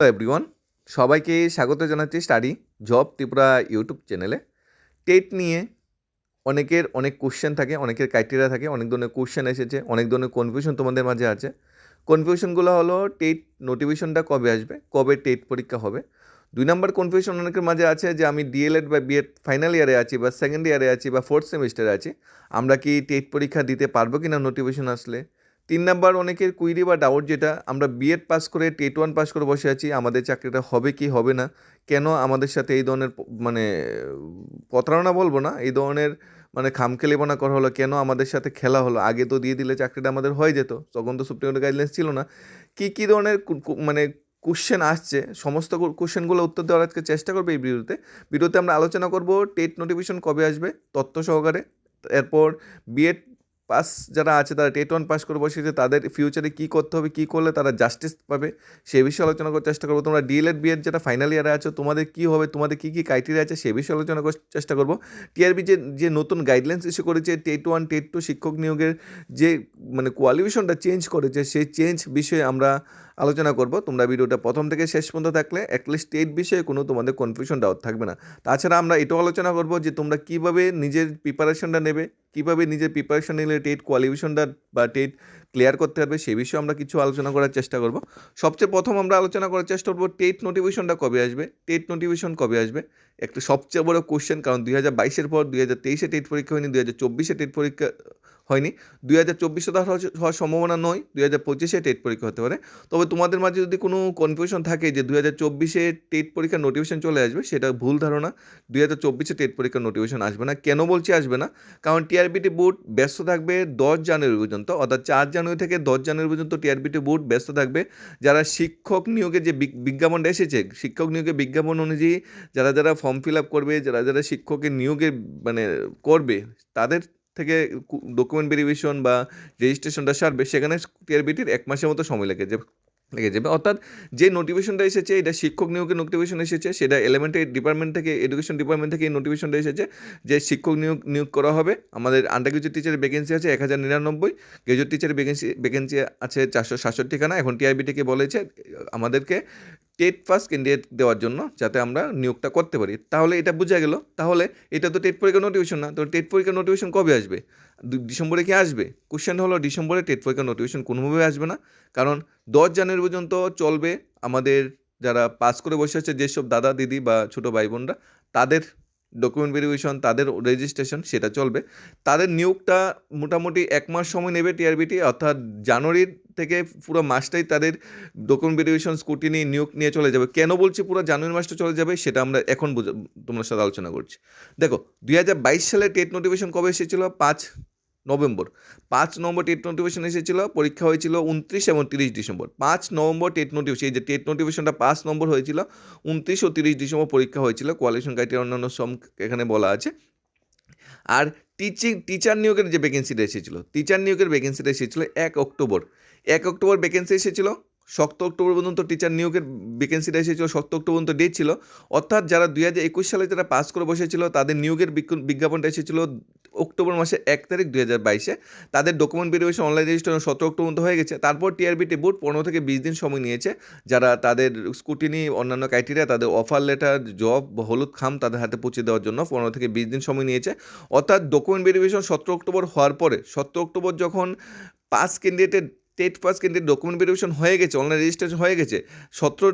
Hello everyone সবাইকে স্বাগত জানাচ্ছি স্টাডি জব ত্রিপুরা ইউটিউব চ্যানেলে। টেট নিয়ে অনেকের অনেক কোশ্চেন থাকে, অনেকের ক্রাইটেরিয়া থাকে, অনেক ধরনের কোশ্চেন এসেছে, অনেক ধরনের কনফিউশন তোমাদের মাঝে আছে। কনফিউশনগুলো হলো টেট নোটিফিকেশনটা কবে আসবে, কবে টেট পরীক্ষা হবে। দুই নম্বর কনফিউশন অনেকের মাঝে আছে যে আমি ডিএলএড বা বিএড ফাইনাল ইয়ারে আছি বা সেকেন্ড ইয়ারে আছি বা ফোর্থ সেমিস্টারে আছি, আমরা কি টেট পরীক্ষা দিতে পারব কি না নোটিফিকেশন আসলে? তিন নাম্বার অনেকের কুইরি বা ডাউট যেটা, আমরা বিএড পাস করে টেট ওয়ান পাস করে বসে আছি, আমাদের চাকরিটা হবে কি হবে না, কেন আমাদের সাথে এই ধরনের মানে প্রতারণা বলব না, এই ধরনের মানে খামখেলিপনা করা হলো, কেন আমাদের সাথে খেলা হলো, আগে তো দিয়ে দিলে চাকরিটা আমাদের হয়ে যেত, তখন তো সুপ্রিম কোর্টের গাইডলাইন্স ছিল না, কী কী ধরনের মানে কোশ্চেন আসছে, সমস্ত কোশ্চেনগুলো উত্তর দেওয়ার আজকে চেষ্টা করবে এই ভিডিওতে ভিডিওতে আমরা আলোচনা করব টেট নোটিফিকেশন কবে আসবে, তথ্য সহকারে, এরপর বিএড পাস যারা আছে, তারা টেট ওয়ান পাস করে বসেছে, তাদের ফিউচারে কী করতে হবে, কী করলে তারা জাস্টিস পাবে, সে বিষয়ে আলোচনা করার চেষ্টা করব। তোমরা ডিএলএড বিএড যেটা ফাইনাল ইয়ারে আছো, তোমাদের কী হবে, তোমাদের কী কী ক্রাইটেরিয়া আছে, সে বিষয়ে আলোচনা করার চেষ্টা করব। টিআরবি যে যে নতুন গাইডলাইন্স ইস্যু করেছে, টেট ওয়ান, টেট টু শিক্ষক নিয়োগের যে মানে কোয়ালিফিকেশনটা চেঞ্জ করেছে, সেই চেঞ্জ বিষয়ে আমরা আলোচনা করব। তোমরা ভিডিওটা প্রথম থেকে শেষ পর্যন্ত থাকলে অ্যাটলিস্ট টেট বিষয়ে কোনো তোমাদের কনফিউশন ডাউট থাকবে না। তাছাড়া আমরা এটাও আলোচনা করব যে তোমরা কীভাবে নিজের প্রিপারেশনটা নেবে, কীভাবে নিজের প্রিপারেশন নিলে টেট কোয়ালিফিকেশনটা বা টেট ক্লিয়ার করতে পারবে সেই বিষয়ে আমরা কিছু আলোচনা করার চেষ্টা করব। সবচেয়ে প্রথম আমরা আলোচনা করার চেষ্টা করব, টেট নোটিফিকেশনটা কবে আসবে? টেট নোটিফিকেশন কবে আসবে? একটা সবচেয়ে বড় কোশ্চেন কারণ দুই হাজার বাইশের পর দুই হাজার তেইশে টেট পরীক্ষা হয়নি, দুই হাজার চব্বিশে টেট পরীক্ষা, হয়নি। দুই হাজার চব্বিশে তো হওয়ার সম্ভাবনা নয়, দুই হাজার পঁচিশে টেট পরীক্ষা হতে পারে। তবে তোমাদের মাঝে যদি কোনো কনফিউশন থাকে যে দুই হাজার চব্বিশে টেট পরীক্ষার নোটিফিকেশন চলে আসবে, সেটা ভুল ধারণা। দুই হাজার চব্বিশে টেট পরীক্ষার নোটিফিকেশন আসবে না। কেন বলছি আসবে না? কারণ টিআরবিটি বোর্ড ব্যস্ত থাকবে দশ জানুয়ারি পর্যন্ত, অর্থাৎ চার জানুয়ারি থেকে দশ জানুয়ারি পর্যন্ত টিআরবিটি বোর্ড ব্যস্ত থাকবে। যারা শিক্ষক নিয়োগের যে বিজ্ঞাপনটা এসেছে, শিক্ষক নিয়োগের বিজ্ঞাপন অনুযায়ী যারা যারা ফর্ম ফিল আপ করবে, যারা যারা শিক্ষকের নিয়োগের মানে করবে, তাদের থেকে ডকুমেন্ট ভেরিফিকেশন বা রেজিস্ট্রেশনটা সারবে, সেখানে টিআরবিটির এক মাসের মতো সময় লাগে। যাবে লেগে যাবে। অর্থাৎ যে নোটিফিকেশনটা এসেছে, এটা শিক্ষক নিয়োগের নোটিফিকেশন এসেছে, সেটা এলিমেন্টারি ডিপার্টমেন্ট থেকে এডুকেশন ডিপার্টমেন্ট থেকে এই নোটিফিকেশনটা এসেছে যে শিক্ষক নিয়োগ নিয়োগ করা হবে। আমাদের আন্ডার গ্রাজুয়েট টিচারের ভ্যাকেন্সি আছে এক হাজার নিরানব্বই গ্রাজুয়েট টিচারের ভ্যাকেন্সি ভ্যাকেন্সি আছে চারশো সাতষট্টি খানা। এখন টিআইবিটিকে বলেছে আমাদেরকে টেট ফার্স্ট ক্যান্ডিডেট দেওয়ার জন্য যাতে আমরা নিয়োগটা করতে পারি। তাহলে এটা বোঝা গেল। তাহলে এটা তো টেট পরীক্ষার নোটিফিকেশন না। তো টেট পরীক্ষার নোটিফিকেশন কবে আসবে? ডিসেম্বরে কি আসবে? কোশ্চেন হলো, ডিসেম্বরে টেট পরীক্ষার নোটিফিকেশন কোনোভাবে আসবে না। কারণ দশ জানুয়ারি পর্যন্ত চলবে আমাদের যারা পাস করে বসে আছে, যেসব দাদা, দিদি বা ছোটো ভাই বোনরা, তাদের ডকুমেন্ট ভেরিফিকেশন তাদের রেজিস্ট্রেশন সেটা চলবে। তাদের নিয়োগটা মোটামুটি এক মাস সময় নেবে টিআরবিটি অর্থাৎ জানুয়ারির থেকে পুরো মাসটাই তাদের ডকুমেন্ট ভেরিফিকেশন নিয়ে নিয়োগ নিয়ে চলে যাবে। কেন বলছি পুরো জানুয়ারি মাসটা চলে যাবে, সেটা আমরা এখন তোমার সাথে আলোচনা করছি। দেখো, দুই হাজার বাইশ সালে টেট নোটিফিকেশন কবে এসেছিল? পাঁচ নভেম্বর। পাঁচ নম্বর টেট নোটিফিকেশন এসেছিল, পরীক্ষা হয়েছিল উনত্রিশ এবং তিরিশ ডিসেম্বর। পাঁচ নভেম্বর টেট নোটিফিকেশন, এই যে টেট নোটিফিকেশনটা পাঁচ নম্বর হয়েছিল, উনত্রিশ ও তিরিশ ডিসেম্বর পরীক্ষা হয়েছিল কোয়ালিফিকেশন ক্রাইটেরিয়া অন্যান্য সব এখানে বলা আছে। আর টিচিং, টিচার নিয়োগের যে ভ্যাকেন্সিটা এসেছিল, টিচার নিয়োগের ভ্যাকেন্সিটা এসেছিল এক অক্টোবর। এক অক্টোবর ভ্যাকেন্সি এসেছিল সপ্ত অক্টোবর পর্যন্ত টিচার নিয়োগের ভ্যাকেন্সিটা এসেছিল সপ্ত অক্টোবর পর্যন্ত ডেট ছিল। অর্থাৎ যারা দুই হাজার একুশ সালে যারা পাস করে বসেছিল, তাদের নিয়োগের বিজ্ঞাপনটা এসেছিল অক্টোবর মাসে এক তারিখ দুই হাজার বাইশে। তাদের ডকুমেন্ট ভেরিফিকেশন অনলাইন রেজিস্ট্রেশন সতেরো অক্টোবর পর্যন্ত হয়ে গেছে। তারপর টিআরবিটি বোর্ড পনেরো থেকে বিশ দিন সময় নিয়েছে। যারা তাদের স্কুটিনি অন্যান্য ক্রাইটেরিয়া তাদের অফার লেটার জব হলুদ খাম তাদের হাতে পৌঁছে দেওয়ার জন্য পনেরো থেকে বিশ দিন সময় নিয়েছে। অর্থাৎ ডকুমেন্ট ভেরিফিকেশন সতেরো অক্টোবর হওয়ার পরে, সতেরো অক্টোবর যখন পাস ক্যান্ডিডেটের টেট পাস কিন্তু ডকুমেন্ট ভেরিফিকেশন হয়ে গেছে, অনলাইন রেজিস্ট্রেশন হয়ে গেছে। সতেরো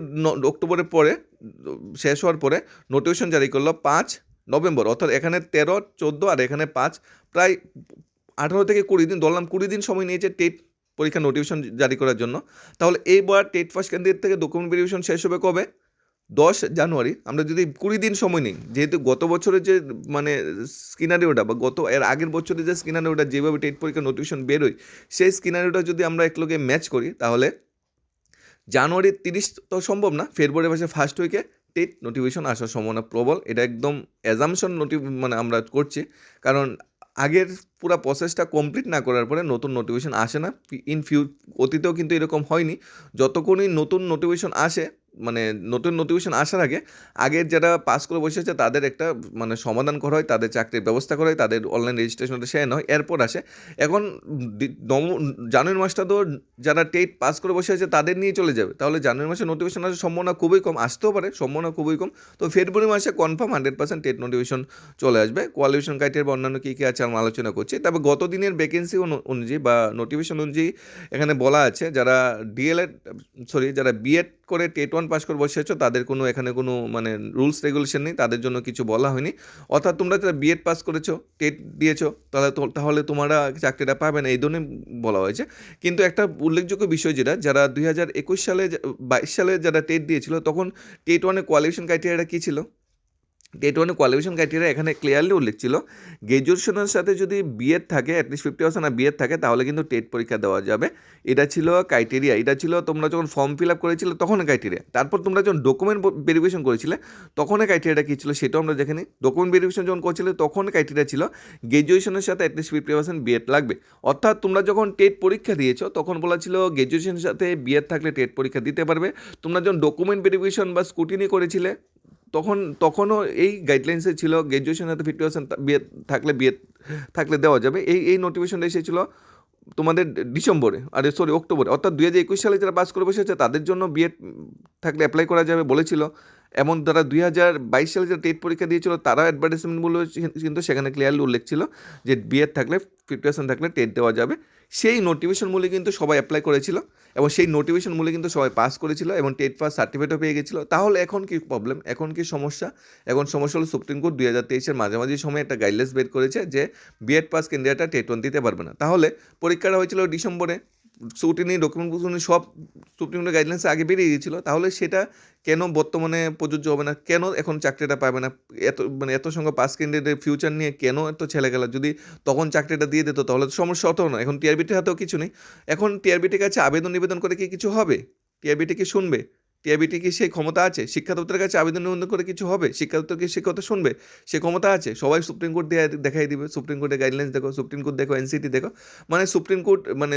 অক্টোবরের পরে, শেষ হওয়ার পরে নোটিফিকেশন জারি করল পাঁচ নভেম্বর, অর্থাৎ এখানে তেরো, চোদ্দ আর এখানে পাঁচ। প্রায় আঠারো থেকে কুড়ি দিন, ধরলাম কুড়ি দিন সময় নিয়েছে টেট পরীক্ষা নোটিফিকেশন জারি করার জন্য। তাহলে এইবার টেট ফার্স্ট কেন্দ্রের থেকে ডকুমেন্ট ভেরিফিকেশন শেষ হবে কবে? দশ জানুয়ারি, আমরা যদি কুড়ি দিন সময় নিই, যেহেতু গত বছরের যে মানে স্কিনারিওটা বা গত, এর আগের বছরের যে স্কিনারিওটা যেভাবে টেট পরীক্ষা নোটিফিকেশন বেরোয়, সেই স্কিনারিওটা যদি আমরা একলগে ম্যাচ করি, তাহলে জানুয়ারির তিরিশ তো সম্ভব না, ফেব্রুয়ারি মাসে ফার্স্ট উইকে টেট নোটিফিকেশন আসার সম্ভাবনা প্রবল, এটা একদম অ্যাজামশন নোটি মানে আমরা করছি, কারণ আগের পুরো প্রসেসটা কমপ্লিট না করার পরে নতুন নোটিফিকেশন আসে না ইন ফিউ অতীতেও কিন্তু এরকম হয়নি, যতক্ষণই নতুন নোটিফিকেশন আসে মানে নতুন নোটিফিকেশন আসার আগে, আগের যারা পাস করে বসে আছে, তাদের একটা মানে সমাধান করা হয়, তাদের চাকরির ব্যবস্থা করা হয়, তাদের অনলাইন রেজিস্ট্রেশনটা শেয়ার হয়, এরপর আসে। এখন জানুয়ারি মাসটা তো যারা টেট পাস করে বসে আছে, তাদের নিয়ে চলে যাবে। তাহলে জানুয়ারি মাসে নোটিফিকেশন আসার সম্ভাবনা খুবই কম, আসতেও পারে, সম্ভাবনা খুবই কম। তো ফেব্রুয়ারি মাসে confirm hundred percent TET notification চলে আসবে। কোয়ালিফিকেশন ক্রাইটেরিয়া বা অন্যান্য কী কী আছে, আমরা আলোচনা করছি। তবে গত দিনের ভ্যাকেন্সি অনুযায়ী বা নোটিফিকেশন অনুযায়ী এখানে বলা আছে, যারা ডিএলএড সরি যারা বিএড করে টেট ওয়ান পাস করে বসে আছো তাদের কোনো, এখানে কোনো মানে রুলস রেগুলেশন নেই, তাদের জন্য কিছু বলা হয়নি। অর্থাৎ তোমরা যারা বিএড পাস করেছ, টেট দিয়েছ, তাহলে তাহলে তোমরা চাকরিটা পাবে না, এই ধরনের বলা হয়েছে। কিন্তু একটা উল্লেখযোগ্য বিষয় যেটা, যারা দুই হাজার একুশ সালে, বাইশ সালে যারা টেট দিয়েছিল, তখন টেট ওয়ানের কোয়ালিফিকেশন ক্রাইটেরিয়াটা কী ছিল? টেট ওয়ানের কোয়ালিফিকেশন ক্রাইটেরিয়া এখানে ক্লিয়ারলি উল্লেখ ছিল। গ্র্যাজুয়েশনের সাথে যদি বিএড থাকে অ্যাটলিস্ট ফিফটি পার্সেন্ট আর বিএড থাকে, তাহলে কিন্তু টেট পরীক্ষা দেওয়া যাবে। এটা ছিল ক্রাইটেরিয়া এটা ছিল তোমরা যখন ফর্ম ফিল আপ করেছিলে তখন ক্রাইটেরিয়া তারপর তোমরা যখন ডকুমেন্ট ভেরিফিকেশন করেছিলে তখন ক্রাইটেরিয়াটা কী ছিল সেটাও আমরা দেখে নিই। ডকুমেন্ট ভেরিফিকেশন যখন করছিলে, তখন ক্রাইটেরিয়া ছিল গ্র্যাজুয়েশনের সাথে অ্যাটলিস্ট ফিফটি পার্সেন্ট বিএড লাগবে। অর্থাৎ তোমরা যখন টেট পরীক্ষা দিয়েছ, তখন বলা ছিল গ্র্যাজুয়েশনের সাথে বিএড থাকলে টেট পরীক্ষা দিতে পারবে। তোমরা যখন ডকুমেন্ট ভেরিফিকেশন বা স্কুটিনি করেছিলে তখন, তখনও এই গাইডলাইন্সে ছিল গ্র্যাজুয়েশন হাতে ফিফটি পার্সেন্ট বিয়ে থাকলে বিয়ে, থাকলে দেওয়া যাবে। এই এই নোটিফিকেশনটা এসেছিল তোমাদের ডিসেম্বরে, আরে সরি অক্টোবরে। অর্থাৎ দু হাজার একুশ সালে যারা পাস করে বসেছে, তাদের জন্য বিএড থাকলে অ্যাপ্লাই করা যাবে বলেছিল। এমন যারা দুই হাজার বাইশ সালে যারা টেট পরীক্ষা দিয়েছিল তারা অ্যাডভার্টাইজমেন্টগুলো কিন্তু সেখানে ক্লিয়ারলি উল্লেখ ছিল যে বিএড থাকলে ফিফটি পার্সেন্ট থাকলে টেট দেওয়া যাবে। সেই নোটিফিকেশন মূলে কিন্তু সবাই অ্যাপ্লাই করেছিল এবং সেই নোটিফিকেশন মূলে কিন্তু সবাই পাস করেছিল এবং টেট পাস সার্টিফিকেটও পেয়ে গেছিল। তাহলে এখন কি প্রবলেম এখন কি সমস্যা? এখন সমস্যা হলো সুপ্রিম কোর্ট দুই হাজার তেইশের মাঝামাঝি সময় একটা গাইডলাইন্স বের করেছে যে বিএড পাস ক্যান্ডিডেটটা টেট ওয়ান দিতে পারবে না। তাহলে পরীক্ষাটা হয়েছিল ডিসেম্বরে। স্কুটিনি নিয়ে সব সুপ্রিম কোর্টের গাইডলাইন্স আগে বেরিয়ে গিয়েছিল। তাহলে সেটা কেন বর্তমানে প্রযোজ্য হবে না? কেন এখন চাকরিটা পাবে না? এত মানে এত সঙ্গে পাস ক্যান্ডিডেটের ফিউচার নিয়ে কেন এত ছেলে গেল? যদি তখন চাকরিটা দিয়ে দিত, তাহলে তো সমস্যা হতো না। এখন টিআরবিটির হাতেও কিছু নেই। এখন টিআরবিটির কাছে আবেদন নিবেদন করে কি কিছু হবে? টিআরবিটি কি শুনবে? টিআরবিটি কি সেই ক্ষমতা আছে? শিক্ষা দপ্তরের কাছে আবেদন নিবেদন করে কিছু হবে? শিক্ষা দপ্তর কি সে কথা শুনবে? সে ক্ষমতা আছে? সবাই সুপ্রিম কোর্ট দিয়ে দেখাই দিবে। সুপ্রিম কোর্টের গাইডলাইন্স দেখো, সুপ্রিম কোর্ট দেখো এনসিটি দেখো। মানে সুপ্রিম কোর্ট মানে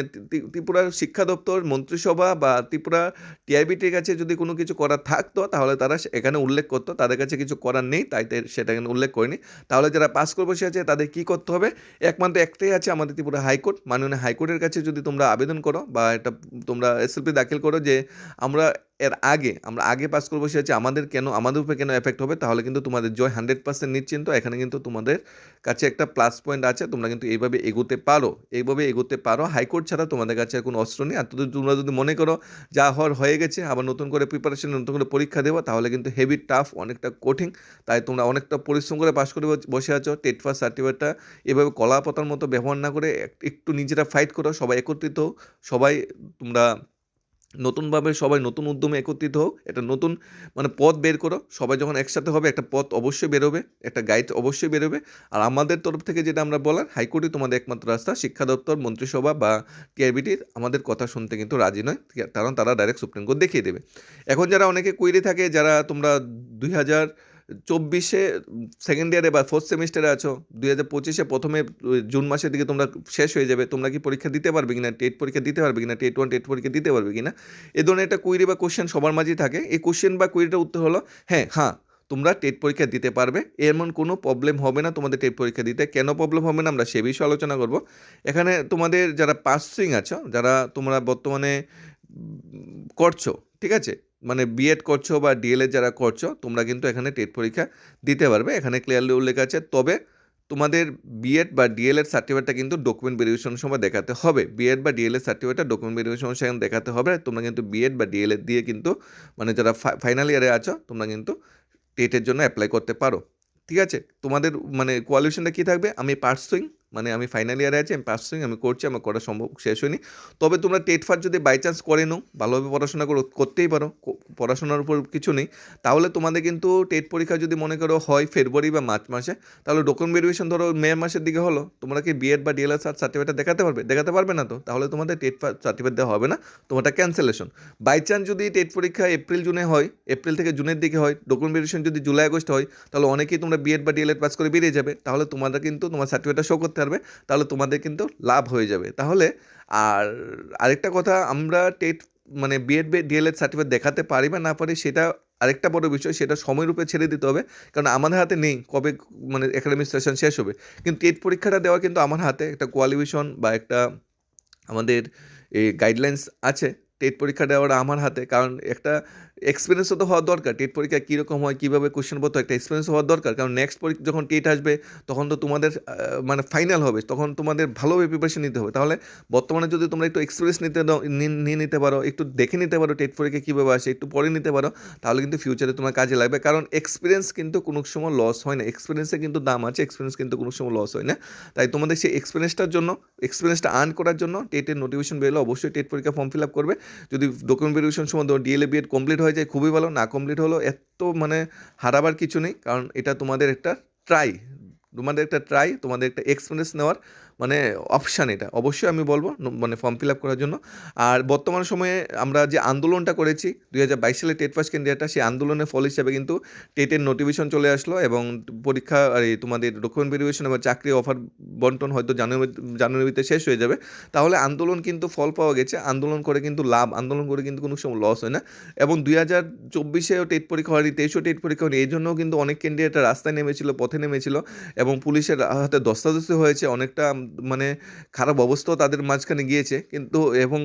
ত্রিপুরার শিক্ষা দপ্তর, মন্ত্রিসভা বা ত্রিপুরা টিআইবিটির কাছে যদি কোনো কিছু করার থাকতো, তাহলে তারা এখানে উল্লেখ করতো। তাদের কাছে কিছু করার নেই, তাই সেটা এখানে উল্লেখ করেনি। তাহলে যারা পাস করে বসে আছে, তাদের কী করতে হবে? একমাত্র একটাই আছে আমাদের ত্রিপুরা হাইকোর্ট। মাননীয় হাইকোর্টের কাছে যদি তোমরা আবেদন করো বা এটা তোমরা এসএলপি দাখিল করো যে আমরা এর আগে আমরা আগে পাস করে বসে আছি আমাদের কেন, আমাদের উপরে কেন এফেক্ট হবে, তাহলে কিন্তু তোমাদের জয় হান্ড্রেড পার্সেন্ট নিশ্চিন্ত। এখানে কিন্তু তোমাদের কাছে একটা প্লাস পয়েন্ট আছে, তোমরা কিন্তু এইভাবে এগোতে পারো। এইভাবে এগোতে পারো। হাইকোর্ট ছাড়া তোমাদের কাছে কোনো অস্ত্র নেই। আর তোমরা যদি মনে করো যা হওয়ার হয়ে গেছে, আবার নতুন করে প্রিপারেশন নতুন করে পরীক্ষা দেবো, তাহলে কিন্তু হেভি টাফ অনেকটা কঠিন। তাই তোমরা অনেকটা পরিশ্রম করে পাস করে বসে আছো। টেট ফার্স্ট সার্টিফিকেটটা এভাবে কলা পাতার মতো ব্যবহার না করে, এক- একটু নিজেরা ফাইট করো, সবাই একত্রিত সবাই তোমরা নতুনভাবে সবাই নতুন উদ্যমে একত্রিত হোক, একটা নতুন মানে পথ বের করো। সবাই যখন একসাথে হবে, একটা পথ অবশ্যই বেরোবে, একটা গাইড অবশ্যই বেরোবে। আর আমাদের তরফ থেকে যেটা আমরা বলার, হাইকোর্টই তোমাদের একমাত্র রাস্তা, শিক্ষা দপ্তর, মন্ত্রিসভা বা টিআইবিটির আমাদের কথা শুনতে কিন্তু রাজি নয়, কারণ তারা ডাইরেক্ট সুপ্রিম কোর্ট দেখিয়ে দেবে। এখন যারা অনেকে কুইরি থাকে, যারা তোমরা দুই হাজার চব্বিশে সেকেন্ড ইয়ারে বা ফোর্থ সেমিস্টারে আছো দুই হাজার পঁচিশে প্রথমে জুন মাসের দিকে তোমরা শেষ হয়ে যাবে, তোমরা কি পরীক্ষা দিতে পারবে কিনা টেট পরীক্ষা দিতে পারবে কিনা টেট ওয়ান টেট পরীক্ষা দিতে পারবে কিনা, এ ধরনের একটা কুইরি বা কোশ্চেন সবার মাঝেই থাকে। এই কোশ্চেন বা কুইরিটার উত্তর হলো হ্যাঁ হ্যাঁ তোমরা টেট পরীক্ষা দিতে পারবে, এমন কোনো প্রবলেম হবে না তোমাদের টেট পরীক্ষা দিতে। কেন প্রবলেম হবে না আমরা সে বিষয়ে আলোচনা করব। এখানে তোমাদের যারা পাসিং আছো, যারা তোমরা বর্তমানে করছ, ঠিক আছে? মানে বিএড করছ বা ডিএলএড যারা করছ, তোমরা কিন্তু এখানে টেট পরীক্ষা দিতে পারবে। এখানে ক্লিয়ারলি উল্লেখ আছে। তবে তোমাদের বিএড বা ডিএলএড সার্টিফিকেটটা কিন্তু ডকুমেন্ট ভেরিফিকেশনের সময় দেখাতে হবে। বিএড বা ডিএলএড সার্টিফিকেটটা ডকুমেন্ট ভেরিফিকেশনের সময় দেখাতে হবে। তোমরা কিন্তু বিএড বা ডিএলএড দিয়ে কিন্তু মানে যারা ফাইনাল ইয়ারে আছো, তোমরা কিন্তু টেটের জন্য অ্যাপ্লাই করতে পারো। ঠিক আছে? তোমাদের মানে কোয়ালিফিকেশনটা কী থাকবে? আমি পার্সুইং মানে আমি ফাইনাল ইয়ারে আছি, আমি পার্সুইং আমি করছি, আমার করা সম্ভব শেষ হয়নি। তবে তোমরা টেট ফার যদি বাই চান্স করে নাও, ভালোভাবে পড়াশোনা করো, করতেই পারো পড়াশোনার উপর কিছু নেই। তাহলে তোমাদের কিন্তু টেট পরীক্ষা যদি মনে করো হয় ফেব্রুয়ারি বা মার্চ মাসে, তাহলে ডকুমেন্ট ভেরিফিকেশন ধরো মে মাসের দিকে হলো, তোমরা কি বিএড বা ডিএলএস সার্টিফিকেট দেখাতে পারবে? দেখাতে পারবে না তো? তাহলে তোমাদের টেট সার্টিফিকেট দেওয়া হবে না, তোমারটা ক্যান্সেলেশন বাই চান্স যদি টেট পরীক্ষা এপ্রিল জুনে হয় এপ্রিল থেকে জুনের দিকে হয় ডকুমেন্ট ভেরিফিকেশন যদি জুলাই আগস্ট হয়, তাহলে অনেকেই তোমরা বিএড বা ডিএলএড পাস করে বেরিয়ে যাবে। তাহলে তোমরা কিন্তু তোমার সার্টিফিকেটটা শো করতে পারবে তাহলে তোমাদের কিন্তু লাভ হয়ে যাবে। তাহলে আর আরেকটা কথা, আমরা টেট মানে বিএড বি ডিএলএড সার্টিফিকেট দেখাতে পারি বা না পারি, সেটা আরেকটা বড় বিষয়, সেটা সময়রূপে ছেড়ে দিতে হবে। কারণ আমাদের হাতে নেই, কবে মানে একাডেমিক সেশন শেষ হবে। কিন্তু টেট পরীক্ষাটা দেওয়া কিন্তু আমার হাতে, একটা কোয়ালিফিকেশন বা একটা আমাদের এই গাইডলাইন্স আছে, টেট পরীক্ষা দেওয়াটা আমার হাতে। কারণ একটা এক্সপিরিয়েন্সও তো হওয়া দরকার। টেট পরীক্ষা কীরকম হয়, কীভাবে কোশ্চেন পড়তে হয় একটা এক্সপিরিয়েন্স হওয়া দরকার। কারণ নেক্সট পরীক্ষা, যখন টেট আসবে, তখন তো তোমাদের মানে ফাইনাল হবে, তখন তোমাদের ভালোভাবে প্রিপারেশন নিতে হবে। তাহলে বর্তমানে যদি তোমরা একটু এক্সপিরিয়েন্স নিতে নিয়ে নিতে পারো, একটু দেখে নিতে পারো টেট পরীক্ষা কীভাবে আসে, একটু পড়ে নিতে পারো, তাহলে কিন্তু ফিউচারে তোমার কাজে লাগবে। কারণ এক্সপিরিয়েন্স কিন্তু কোনো সময় লস হয় না। এক্সপিরিয়েন্সে কিন্তু দাম আছে এক্সপিরিয়েন্স কিন্তু কোনো সময় লস হয় না। তাই তোমাদের সেই এক্সপিরিয়েন্সটার জন্য এক্সপিরিয়েন্সটা আর্ন করার জন্য টেটের নোটিফিকেশন বেরোলে অবশ্যই টেট পরীক্ষা ফর্ম ফিল আপ করবে। যদি ডকুমেন্ট ভেরিফিকেশন সময় ডিএলএ বিএড কমপ্লিট হয়ে যায়, খুবই ভালো, না কমপ্লিট হলো এত মানে হারাবার কিছু নেই, কারণ এটা তোমাদের একটা ট্রাই তোমাদের একটা ট্রাই তোমাদের একটা এক্সপিরিয়েন্স নেওয়ার মানে অপশান এটা। অবশ্যই আমি বলব মানে ফর্ম ফিল আপ করার জন্য। আর বর্তমান সময়ে আমরা যে আন্দোলনটা করেছি, দুই হাজার বাইশ সালে টেট ফার্স্ট ক্যান্ডিডেটটা, সেই আন্দোলনের ফল হিসাবে কিন্তু টেটের নোটিফিকেশন চলে আসলো এবং পরীক্ষা আর এই তোমাদের ডকুমেন্ট ভেরিফিকেশন এবং চাকরি অফার বন্টন হয়তো জানুয়ারি, জানুয়ারিতে শেষ হয়ে যাবে। তাহলে আন্দোলন কিন্তু ফল পাওয়া গেছে। আন্দোলন করে কিন্তু লাভ, আন্দোলন করে কিন্তু কোনো সময় লস হয় না। এবং দুই হাজার চব্বিশেও টেট পরীক্ষা হয়নি, তেইশেও টেট পরীক্ষা হয়নি এই জন্যও কিন্তু অনেক ক্যান্ডিডেটরা রাস্তায় নেমেছিল, পথে নেমেছিল এবং পুলিশের হাতে দস্তাদস্তি হয়েছে। অনেকটা মানে খারাপ অবস্থাও তাদের মাঝখানে গিয়েছে। কিন্তু এবং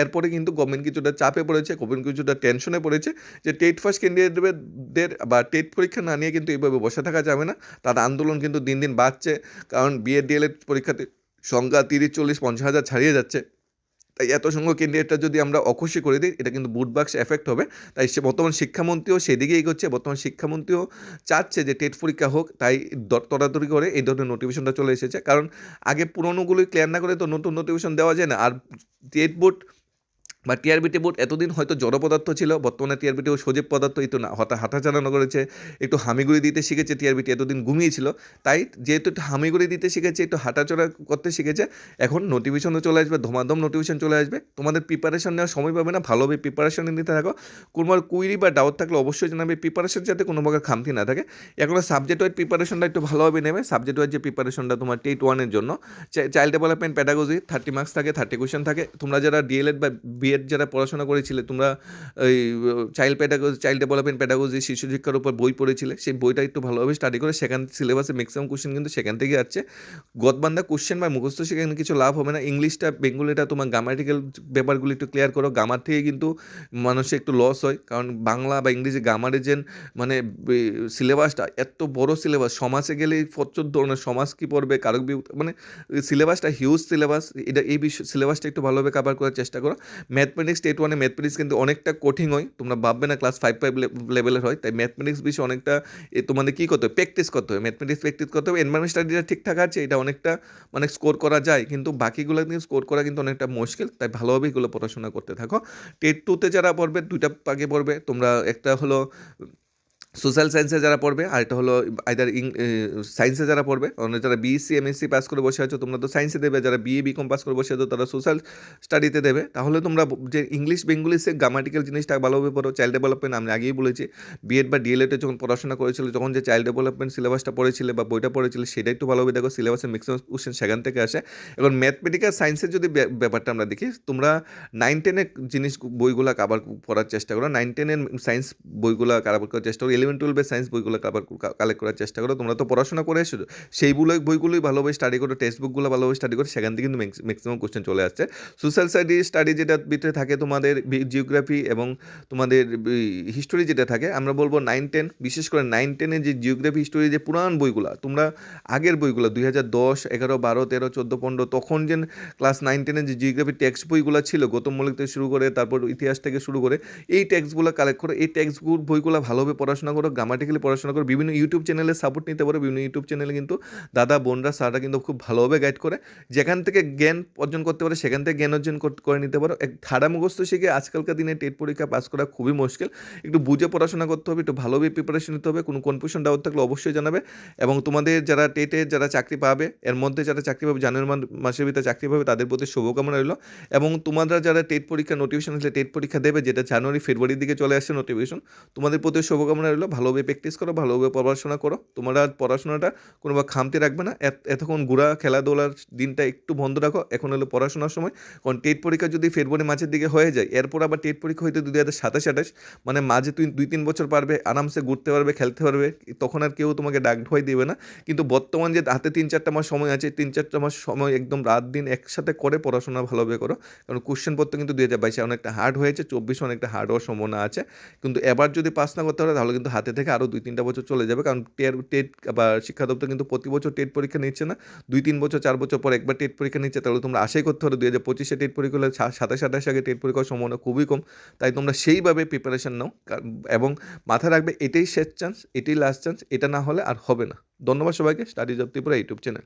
এরপরে কিন্তু গভর্নমেন্ট কিছুটা চাপে পড়েছে গভর্নমেন্ট কিছুটা টেনশনে পড়েছে যে টেট ফার্স্ট ক্যান্ডিডেটদের বা টেট পরীক্ষা না নিয়ে কিন্তু এইভাবে বসে থাকা যাবে না। তার আন্দোলন কিন্তু দিন দিন বাড়ছে। কারণ বিএড ডিএলএড পরীক্ষাতে সংখ্যা তিরিশ, চল্লিশ, পঞ্চাশ হাজার ছাড়িয়ে যাচ্ছে। তাই এত সংখ্যক ক্যান্ডিডেটটা যদি আমরা অখুশি করে দিই, এটা কিন্তু বুট বাক্স এফেক্ট হবে। তাই সে বর্তমান শিক্ষামন্ত্রীও সেদিকে এগোচ্ছে, বর্তমান শিক্ষামন্ত্রীও চাচ্ছে যে টেট পরীক্ষা হোক, তাই তড়াতড়ি করে এই ধরনের নোটিফিকেশনটা চলে এসেছে। কারণ আগে পুরোনোগুলি ক্লিয়ার না করে তো নতুন নোটিফিকেশন দেওয়া যায় না। আর টেট বোর্ড বা টিআরবিটি বোর্ড এতদিন হয়তো জড় পদার্থ ছিল, বর্তমানে টিআরবিটি ও সজীব পদার্থ একটু না, হতা হাঁটা চালানো করেছে একটু হামিগুড়ি দিতে শিখেছে টিআরবিটি এতদিন ঘুমিয়েছিল। তাই যেহেতু একটু হামিগুড়ি দিতে শিখেছে, একটু হাঁটাচড়া করতে শিখেছে, এখন নোটিফিকেশনও চলে আসবে, ধমাধম নোটিফিকেশন চলে আসবে। তোমাদের প্রিপারেশন নেওয়ার সময় পাবে না ভালোভাবে প্রিপারেশন নিতে থাকো। কোনো কুইরি বা ডাউট থাকলে অবশ্যই জানাবে প্রিপারেশন যাতে কোনো প্রকার খামতি না থাকে। এখন সাবজেক্ট ওয়াইজ প্রিপারেশনটা একটু ভালোভাবে নেবে সাবজেক্ট ওয়াইজ যে প্রিপারেশনটা তোমার টেট ওয়ানের জন্য child development pedagogy thirty marks থাকে থার্টি কোয়েশন থাকে। তোমরা যারা ডিএলএড বা বিএড যারা পড়াশোনা করেছিলে, তোমরা ওই child pedagogy child development pedagogy শিশু শিক্ষার উপর বই পড়েছিলে, সেই বইটা একটু ভালোভাবে স্টাডি করে সেখান সিলেবাসে ম্যাক্সিমাম কোশ্চেন কিন্তু সেখান থেকে আসছে। গদবান্ধা কোশ্চেন বা মুখস্থ সেখানে কিছু লাভ হবে না, ইংলিশটা, বেঙ্গলিটা তোমার গ্রামাটিক্যাল ব্যাপারগুলো একটু ক্লিয়ার করো গ্রামার থেকে কিন্তু মানুষের একটু লস হয়, কারণ বাংলা বা ইংরেজি গ্রামারের যে মানে সিলেবাসটা এত বড় সিলেবাস সমাজে গেলে প্রচুর ধরনের সমাজ কী পড়বে কারক মানে সিলেবাসটা হিউজ সিলেবাস এটা এই বিষয় সিলেবাসটা একটু ভালোভাবে কাভার করার চেষ্টা করো। ম্যাথমেটিক্স স্টেট ওয়ানে ম্যাথমেটিক্স কিন্তু অনেকটা কঠিন হয়। তোমরা ভাববে না ক্লাস ফাইভ ফাইভ লেভেলের হয়। তাই ম্যাথমেটিক্স বিষয়ে অনেকটা তোমাদের কী করতে হবে? প্র্যাকটিস করতে হবে। ম্যাথমেটিক্স প্র্যাকটিস করতে হবে। এনভারমেন্ট স্টাডিটা ঠিকঠাক আছে, এটা অনেকটা মানে স্কোর করা যায়। কিন্তু বাকিগুলো কিন্তু স্কোর করা কিন্তু অনেকটা মুশকিল। তাই ভালোভাবে এগুলো পড়াশোনা করতে থাকো। টেট টুতে যারা পড়বে, দুইটা পাকে পড়বে। তোমরা একটা হলো সোশ্যাল সায়েন্সে যারা পড়বে, আর এটা হলো আইদার ইং সায়েন্সে যারা পড়বে, অন্য যারা বিএসসি এমএসসি পাস করে বসে আছো, তোমরা তো সায়েন্সে দেবে, যারা বিএ বিকম পাস করে বসে আছো, তারা সোশ্যাল স্টাডিতে দেবে। তাহলে তোমরা যে ইংলিশ বেঙ্গলিসে গ্রামাটিক্যাল জিনিসটা ভালোভাবে পড়ো চাইল্ড ডেভেলপমেন্ট আমি আগেই বলেছি বিএড বা ডিএলএডে যখন পড়াশোনা করেছিল, যখন যে চাইল্ড ডেভেলপমেন্ট সিলেবাসটা পড়েছিলে বা বইটা পড়েছিলে, সেটা একটু ভালোভাবে দেখো সিলেবাসের ম্যাক্সিমাম কোশ্চেন সেখান থেকে আসে। এখন ম্যাথমেটিক্যাল সায়েন্সের যদি ব্যাপ- ব্যাপারটা আমরা দেখি, তোমরা নাইন টেনের জিনিস বইগুলো কাবার করার চেষ্টা করো নাইন টেনের সায়েন্স বইগুলো কাভার করার চেষ্টা করো ইলেভেন টুয়েলভের সায়েন্স বইগুলো কাভার কালেক্ট করার চেষ্টা করো। তোমরা তো পড়াশোনা করে এসেছ। সেইগুলো বইগুলোই ভালোভাবে স্টাডি করো টেক্সট বুকগুলো ভালোভাবে স্টাডি করো, সেখান থেকে কিন্তু ম্যাক্সিমাম কোশ্চেন চলে আসছে। সোশ্যাল স্টাডি স্টাডি যেটা ভিতরে থাকে তোমাদের জিওগ্রাফি এবং তোমাদের হিস্টোরি যেটা থাকে, আমরা বলব নাইন টেন বিশেষ করে নাইন টেনের যে জিওগ্রাফি হিস্টোরি যে পুরান বইগুলো, তোমরা আগের বইগুলো, দুই হাজার দশ, এগারো, বারো, তেরো, চোদ্দ, পনেরো, তখন যে ক্লাস নাইন টেনের যে জিওগ্রাফি টেক্সট বইগুলো ছিল, গৌতম মৌলিক থেকে শুরু করে, তারপর ইতিহাস থেকে শুরু করে, এই টেক্সটগুলো কালেক্ট করো। এই টেক্সট বইগুলো ভালোভাবে পড়াশোনা করো গ্রামাটিক্যালি পড়াশোনা করো, বিভিন্ন ইউটিউব চ্যানেলে সাপোর্ট নিতে পারো। বিভিন্ন ইউটিউব চ্যানেলে কিন্তু দাদা, বোনরা, স্যাররা কিন্তু খুব ভালোভাবে গাইড করে। যেখান থেকে জ্ঞান অর্জন করতে পারে, সেখান থেকে জ্ঞান অর্জন কর- নিতে পারো। এক ধারা মুখস্থ শিখে আজকালকার দিনে টেট পরীক্ষা পাস করা খুবই মুশকিল। একটু বুঝে পড়াশোনা করতে হবে, একটু ভালোভাবে প্রিপারেশন নিতে হবে। কোনো কনফিউশন ডাউট থাকলে অবশ্যই জানাবে। এবং তোমাদের যারা টেটে যারা চাকরি পাবে, এর মধ্যে যারা চাকরি পাবে, জানুয়ারি মাস- মাসের ভিতরে চাকরি পাবে, তাদের প্রতি শুভকামনা রইল। এবং তোমরা যারা টেট পরীক্ষা নোটিফিকেশন আসলে টেট পরীক্ষা দেবে, যেটা জানুয়ারি, ফেব্রুয়ারির দিকে চলে আসছে নোটিফিকেশন তোমাদের প্রতি শুভকামনা রইল। রইল ভালোভাবে প্র্যাকটিস করো ভালোভাবে পড়াশোনা করো। তোমরা পড়াশোনাটা কোনোভাবে খামতি রাখবে না। এত- এতক্ষণ ঘোরা, খেলাধুলার দিনটা একটু বন্ধ রাখো। এখন হলো পড়াশোনার সময়। কারণ টেট পরীক্ষা যদি ফেব্রুয়ারি মাঝের দিকে হয়ে যায়, এরপর আবার টেট পরীক্ষা হইতে দুই হাজার সাতাশ আঠাশ মানে মাঝে তুই দুই তিন বছর পারবে, আরামসে ঘুরতে পারবে, খেলতে পারবে, তখন আর কেউ তোমাকে ডাক ঢোয়াই দেবে না। কিন্তু বর্তমান যে হাতে তিন চারটা মাস সময় আছে, তিন চারটা মাস সময় একদম রাত দিন একসাথে করে পড়াশোনা ভালোভাবে করো। কারণ কোশ্চেন পত্র কিন্তু দুই হাজার বাইশে অনেকটা হার্ড হয়েছে, চব্বিশে অনেকটা হার্ড হওয়ার সম্ভাবনা আছে। কিন্তু এবার যদি পাস না করতে পারে, তাহলে কিন্তু হাতে থেকে আরও দুই তিনটা বছর চলে যাবে। কারণ টেট টেট বা শিক্ষা দপ্তর কিন্তু প্রতি বছর টেট পরীক্ষা নিচ্ছে না। দুই তিন বছর, চার বছর পর একবার টেট পরীক্ষা নিচ্ছে। তাহলে তোমরা আশাই করতে পারো দুই হাজার পঁচিশে টেট পরীক্ষা হলে সাতাশ আঠাশ আগে টেট পরীক্ষার সম্ভাবনা খুবই কম। তাই তোমরা সেইভাবে প্রিপারেশান নাও। এবং মাথায় রাখবে এটাই শেষ চান্স এটাই লাস্ট চান্স এটা না হলে আর হবে না। ধন্যবাদ সবাইকে। Study job Tripura YouTube channel